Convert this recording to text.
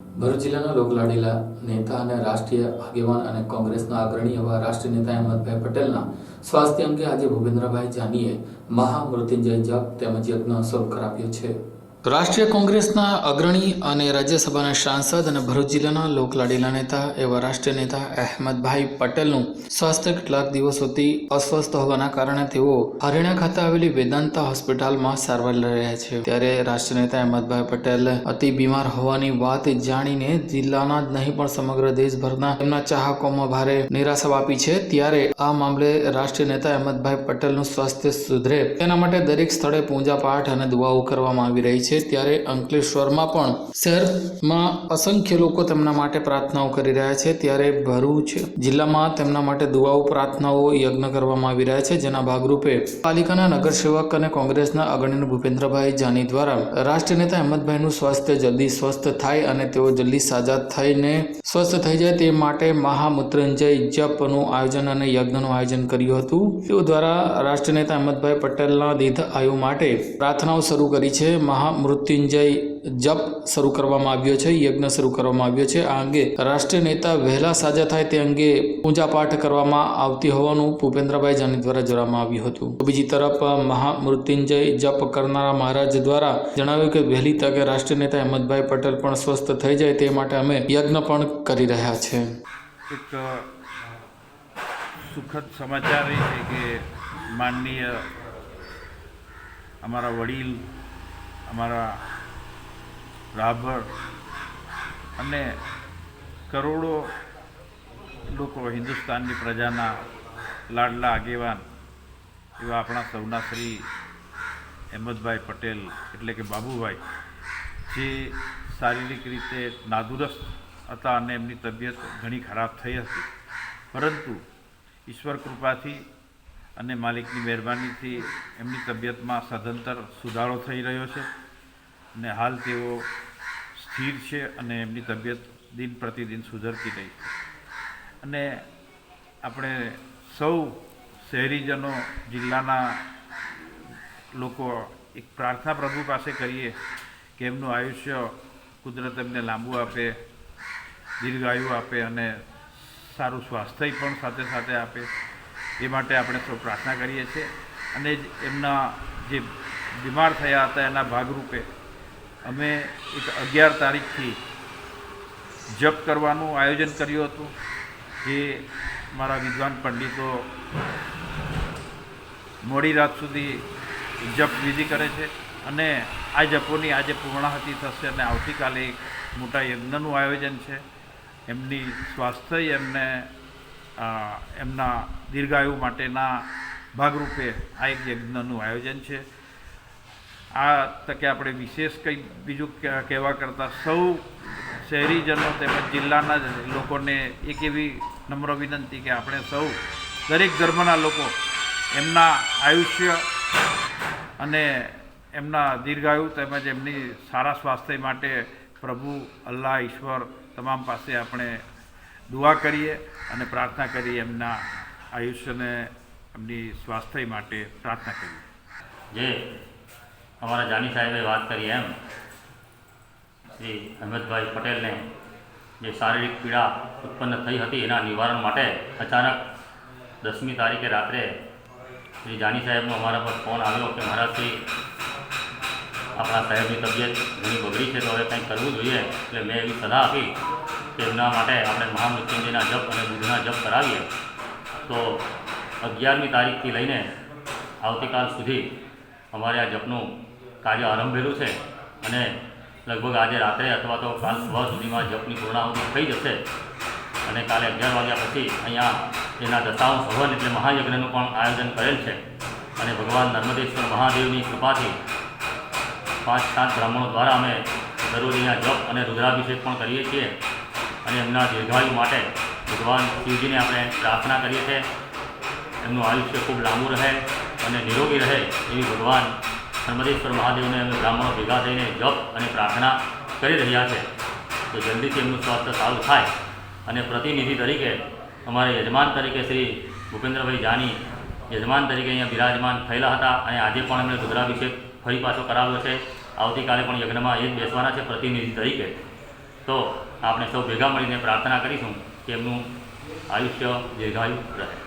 ભરૂચ જિલ્લાના લોકલાડીલા નેતા અને રાષ્ટ્રીય આગેવાન અને કોંગ્રેસના અગ્રણી એવા રાષ્ટ્રીય નેતા અહેમદભાઈ પટેલના સ્વાસ્થ્ય અંગે આજે ભૂપેન્દ્રભાઈ જાનીએ મહામૃત્યુંજય જપ તેમજ યજ્ઞ શરૂ કરાવ્યો છે. રાષ્ટ્રીય કોંગ્રેસના અગ્રણી અને રાજ્યસભાના સાંસદ અને ભરૂચ જિલ્લાના લોકલાડીલા નેતા એવા રાષ્ટ્રીય નેતા અહેમદભાઈ પટેલનું સ્વાસ્થ્ય કેટલાક દિવસોથી અસ્વસ્થ હોવાના કારણે તેઓ હરિયાણા ખાતે આવેલી વેદાંતા હોસ્પિટલમાં સારવાર લઈ રહ્યા છે. ત્યારે રાષ્ટ્રીય નેતા અહેમદભાઈ પટેલ અતિ બીમાર હોવાની વાત જાણીને જિલ્લાના જ નહીં, પણ સમગ્ર દેશભરના તેમના ચાહકોમાં ભારે નિરાશા આપી છે. ત્યારે આ મામલે રાષ્ટ્રીય નેતા અહેમદભાઈ પટેલનું સ્વાસ્થ્ય સુધરે. તેના માટે દરેક સ્થળે પૂજા પાઠ અને દુઆઓ કરવામાં આવી રહી છે. ત્યારે અંકલેશ્વરમાં પણ શહેરમાં અસંખ્ય લોકો તેમના માટે પ્રાર્થનાઓ કરી રહ્યા છે. ત્યારે ભરૂચ જિલ્લામાં તેમના માટે દુઆઓ, પ્રાર્થનાઓ યજ્ઞ કરવામાં આવી રહ્યા છે. જેના ભાગરૂપે પાલિકાના નગરસેવક અને કોંગ્રેસના અગ્રણી ભૂપેન્દ્રભાઈ જાની દ્વારા રાષ્ટ્રીય નેતા અહેમદભાઈનું સ્વાસ્થ્ય જલ્દી સ્વસ્થ થાય અને તેઓ જલ્દી સાજા થઈને સ્વસ્થ થઈ જાય તે માટે મહામૃત્યુંજય જપનું આયોજન અને યજ્ઞનું આયોજન કર્યું હતું. તેઓ દ્વારા રાષ્ટ્રનેતા અહમદભાઈ પટેલના દીર્ઘ આયુ માટે પ્રાર્થનાઓ શરૂ કરી છે. મહામૃત્યુંજય જપ શરૂ કરવામાં આવ્યો છે, યજ્ઞ શરૂ કરવામાં આવ્યો છે. આ અંગે રાષ્ટ્રીય નેતા વહેલા સાજા થાય તે અંગે પૂજા પાઠ કરવામાં આવતી હોવાનું ભૂપેન્દ્રભાઈ જાની દ્વારા જણાવવામાં આવ્યું હતું. બીજી તરફ, મહામૃત્યુંજય જપ કરનારા મહારાજ દ્વારા જણાવ્યું કે વહેલી તકે રાષ્ટ્રીય નેતા અહેમદભાઈ પટેલ પણ સ્વસ્થ થઈ જાય તે માટે અમે યજ્ઞ પણ કરી રહ્યા છે. એક સુખદ સમાચાર એ છે કે માનનીય અમારા વડીલ, અમારા રાભર અને કરોડો લોકો હિન્દુસ્તાનની પ્રજાના લાડલા આગેવાન એવા આપણા સૌના શ્રી અહેમદભાઈ પટેલ એટલે કે બાબુભાઈ, જે શારીરિક રીતે નાદુરસ્ત હતા અને એમની તબિયત ઘણી ખરાબ થઈ હતી. પરંતુ ઈશ્વર કૃપાથી અને માલિકની મહેરબાનીથી એમની તબિયતમાં સદંતર સુધારો થઈ રહ્યો છે અને હાલ તેઓ સ્થિર છે અને એમની તબિયત દિન પ્રતિદિન સુધરતી રહી છે. અને આપણે સૌ શહેરીજનો, જિલ્લાના લોકો એક પ્રાર્થના પ્રભુ પાસે કરીએ કે એમનું આયુષ્ય કુદરત એમને લાંબુ આપે. દીર્ઘાયુ આપે અને સારું સ્વાસ્થ્ય પણ સાથે સાથે આપે. એ માટે આપણે સૌ પ્રાર્થના કરીએ છીએ. અને એમના જે બીમાર થયા હતા એના ભાગરૂપે અમે એક અગિયાર તારીખથી જપ કરવાનું આયોજન કર્યું હતું. જે મારા વિદ્વાન પંડિતો મોડી રાત સુધી જપ વિધિ કરે છે. અને આ જપોની આજે પૂર્ણાહતિ થશે અને આવતીકાલે મોટા યજ્ઞનું આયોજન છે. એમની સ્વાસ્થ્ય એમને એમના દીર્ઘાયુ માટેના ભાગરૂપે આ એક યજ્ઞનું આયોજન છે. આ તકે આપણે વિશેષ કંઈ બીજું કહેવા- કરતાં સૌ શહેરીજનો તેમજ જિલ્લાના લોકોને એક એવી નમ્ર વિનંતી કે આપણે સૌ દરેક ધર્મના લોકો એમના આયુષ્ય અને એમના દીર્ઘાયુ તેમજ એમની સારા સ્વાસ્થ્ય માટે પ્રભુ, અલ્લાહ, ઈશ્વર તમામ પાસે આપણે દુઆ કરીએ અને પ્રાર્થના કરીએ એમના આયુષ્યને એમની સ્વાસ્થ્ય માટે પ્રાર્થના કરીએ. જે અમારા જાની સાહેબે વાત કરી એમ, શ્રી અહેમદભાઈ પટેલને જે શારીરિક પીડા ઉત્પન્ન થઈ હતી એના નિવારણ માટે અચાનક દસમી તારીખે રાત્રે શ્રી જાની સાહેબનો અમારા પર ફોન આવ્યો કે મારાથી આપણા સાહેબની તબિયત ઘણી બગડી છે તો હવે કંઈક કરવું જોઈએ. એટલે મેં એવી સલાહ આપી કે એમના માટે આપણે મહામૃત્યુંજયના જપ અને બુધના જપ કરાવીએ. તો અગિયારમી તારીખથી લઈને આવતીકાલ સુધી અમારે આ જપનું કાર્ય આરંભેલું છે અને લગભગ આજે રાત્રે અથવા તો કાલ સવાર સુધીમાં જપની પૂર્ણાહુતિ થઈ જશે. અને કાલે અગિયાર વાગ્યા પછી અહીંયા એના દશાંશ હવન એટલે મહાયજ્ઞનું પણ આયોજન કરેલ છે. અને ભગવાન નર્મદેશ્વર મહાદેવની કૃપાથી પાંચ, સાત બ્રાહ્મણો દ્વારા અમે દરરોજ અહીંયા જપ અને રુદ્રાભિષેક પણ કરીએ છીએ. અને એમના દીર્ઘાયુ માટે ભગવાન શિવજીને આપણે પ્રાર્થના કરીએ છીએ. એમનું આયુષ્ય ખૂબ લાંબુ રહે અને નિરોગી રહે એવી ભગવાન નર્મદેશ્વર મહાદેવને અમે બ્રાહ્મણો ભેગા થઈને જપ અને પ્રાર્થના કરી રહ્યા છે. તો જલ્દીથી એમનું સ્વાસ્થ્ય સારું થાય અને પ્રતિનિધિ તરીકે અમારે યજમાન તરીકે શ્રી ભૂપેન્દ્રભાઈ જાની યજમાન તરીકે અહીંયા બિરાજમાન થયેલા હતા અને આજે પણ એમણે રુદ્રાભિષેક ફરી પાછો કરાવ્યો છે. આવતીકાલે પણ યજ્ઞમાં એ જ બેસવાના છે પ્રતિનિધિ તરીકે. તો આપણે સૌ ભેગા મળીને પ્રાર્થના કરીશું કે એમનું આયુષ્ય દીર્ઘાયુ રહે.